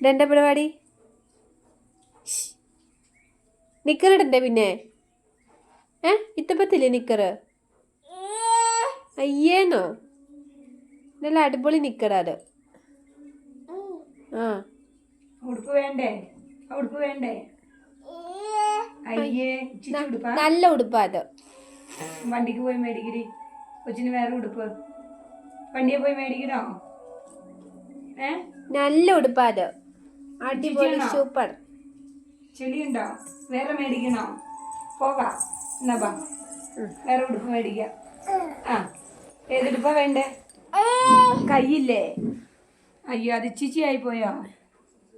ഇതെന്റെ പരിപാടി? നിക്കർ ഇടണ്ടേ പിന്നെ? ഏ? ഇത്തപ്പത്തില്ലേ നിക്കറ്? അയ്യേന്നോ? നല്ല അടിപൊളി നിക്കറാ അത്. ആ. ഉടുപ്പ് വേണ്ടേ? ഉടുപ്പ് വേണ്ടേ? അയ്യേ നല്ല ഉടുപ്പാ അത്. വണ്ടിക്ക് പോയി മേടിക്കരി കൊച്ചിന് വേറെ ഉടുപ്പ്. വണ്ടിയെ പോയി മേടിക്കണോ? ഏ? നല്ല ഉടുപ്പാ അത് അടിപൊളി? സൂപ്പർ. ചെടിയുണ്ടോ? വേറെ മേടിക്കണോ? പോകാം. എന്നാ ബാ. വേറെ ഉടുപ്പ് മേടിക്കാം. ആ. ഏതുടുപ്പാ വേണ്ടേ? കയ്യില്ലേ? അയ്യോ അത് ചിച്ചി ആയി പോയോ?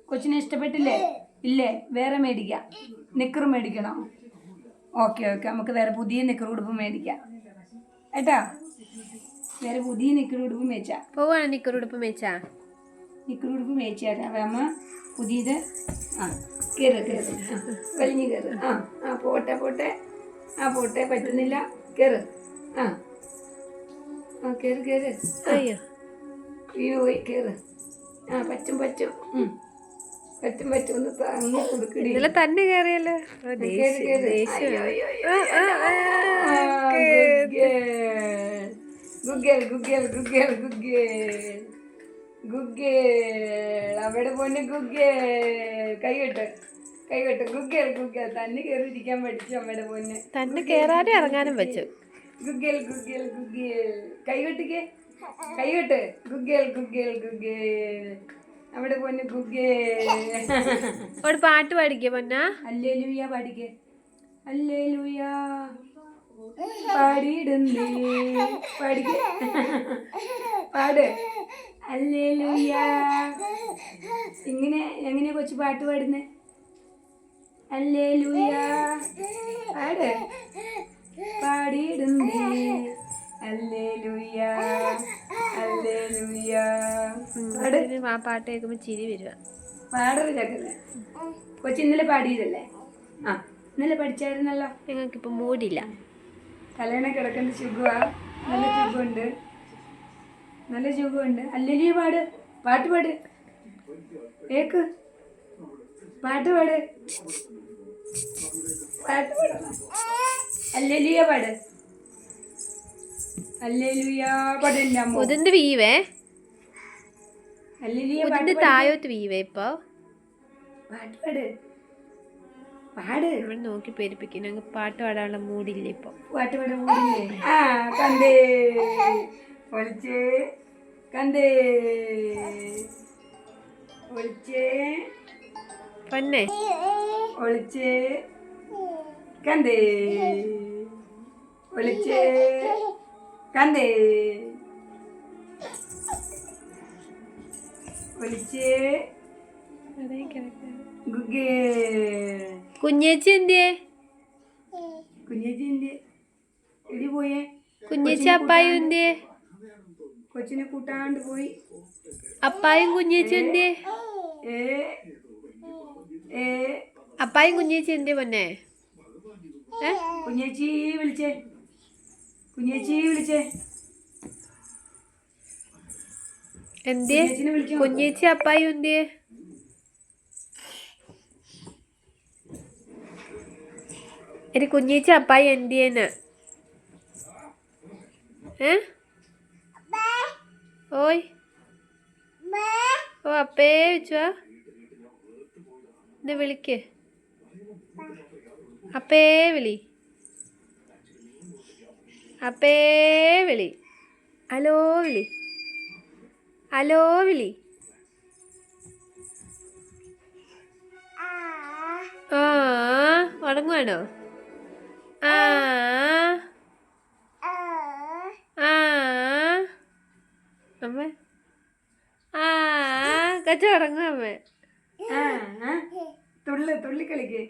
കൊച്ചിനെ ഇഷ്ടപ്പെട്ടില്ലേ? ഇല്ലേ? വേറെ മേടിക്കാം. നിക്കർ മേടിക്കണോ. Okay okay. നമുക്ക് വേറെ പുതിയ നിക്കർ ഉടുപ്പ് മേടിക്കാം. ഏട്ടാ വേറെ പുതിയ നിക്കർ ഉടുപ്പ് മേടിച്ചാ പോവാണ് നിക്കർ ഉടുപ്പ് മേച്ചാ. നിക്കർ ഉടുപ്പ് മേടിച്ചാ അമ്മ പുതിയത് ആ കയറ് കയറ് വലിഞ്ഞ് കയറ് ആ ആ പോട്ടെ പോട്ടെ. ആ പോട്ടെ പറ്റുന്നില്ല. കയറ് ആ ആ കയറ് കയറ് അയ്യോ. വീണ് പോയി കയറ് ആ പറ്റും പറ്റും. പറ്റും പറ്റും. ഒന്ന് താങ്ങി കൊടുക്കടി. ഇന്നലെ തന്നെ കയറിയല്ലോ ദേഷ്യം girl, good girl. Good girl. അവിടെ പോന്നെ girl. കൈകെട്ട് കൈകെട്ട് good girl. തന്നെ കയറി ഇരിക്കാൻ പഠിച്ചു അമ്മയുടെ പോന്നെ തന്നെ കേറാനും ഇറങ്ങാനും വെച്ചു girl, good girl. കൈകെട്ടിക്ക് കൈകെട്ട് girl, good girl. അവിടെ പോന്നെ girl. ഒരു പാട്ട് പാടിക്കേ പൊന്ന അല്ലേലൂയ പാടിക്ക് അല്ലേലൂയ പാടിയിടുന്നേ. പാടിക്ക്. പാട്. അല്ലേലൂയ ഇങ്ങനെ എങ്ങനെ കൊച്ചു പാട്ട് പാടുന്നേ? അല്ലേലൂയ പാട്. പാടിയിടുന്നേ. അല്ലേ ലൂയ അല്ലേ ലൂയ ആ പാട്ട് കേൾക്കുമ്പോ ചിരി വരുക. പാടറ് ചക്കല്ലേ കൊച്ചി ഇന്നലെ പാടിയതല്ലേ ആ ഇന്നലെ പഠിച്ചായിരുന്നല്ലോ. ഞങ്ങൾക്കിപ്പോ മൂടില്ല. തലേണ കിടക്കുന്ന ചുഗുവാ നല്ല ചുഗുണ്ട് നല്ല ചുഗുണ്ട് അല്ലെങ്കിൽ പാട്. പാട്ട് പാട്. ഏക്ക് പാട്ട് പാട്. പാട്ട് പാട്. അല്ലെലിയ പാട്. അല്ലെലുയ പാടില്ല ഉതിന്റെ വീവേ. അല്ലെലിയ തായോത്ത് വീവേ ഇപ്പൊ. പാട്ട് പാട്. പാട്. നമ്മൾ നോക്കി പേരിപ്പിക്കും ഞങ്ങൾക്ക് പാട്ട് പാടാനുള്ള മൂടില്ല ഇപ്പൊ. പാട്ട് പാടാൻ മൂടില്ലേ ആ കണ്ടേ. ഒളിച്ചേ. കണ്ടേ. ഒളിച്ചേ. പൊന്നെ. ഒളിച്ചേ. കണ്ടേ. ഒളിച്ചേ. കണ്ടേ. ഒളിച്ചേ. കുഞ്ഞേച്ചി എന്തിയേ? കുഞ്ഞേച്ചിന്റെ എടി പോയേ? കുഞ്ഞേച്ചി അപ്പായും എന്തിയേ? കൊച്ചിനെ കൂട്ടാണ്ട് പോയി. അപ്പായും കുഞ്ഞേച്ചി എന്തിയേ? അപ്പായും കുഞ്ഞേച്ചി എന്തിയേ പൊന്നെ? കുഞ്ഞേച്ചി വിളിച്ചേ. കുഞ്ഞേച്ചി വിളിച്ചേ. എന്തേ കുഞ്ഞേച്ചി അപ്പായി എന്തിയേ? എടി കുഞ്ഞേച്ചി അപ്പായി എന്തിയേന്ന്? ഓയ്. ഓ അപ്പേ വെച്ചുവാ ഇത് വിളിക്ക്. അപ്പേ വിളി. അപ്പേ വിളി. അലോ വിളി. അലോ വിളി. ആ ഉറങ്ങുവാണോ? അമ്മ. ആ കച്ച ഉറങ്ങും അമ്മ. തുള്ളി തുള്ളി കളിക്കേ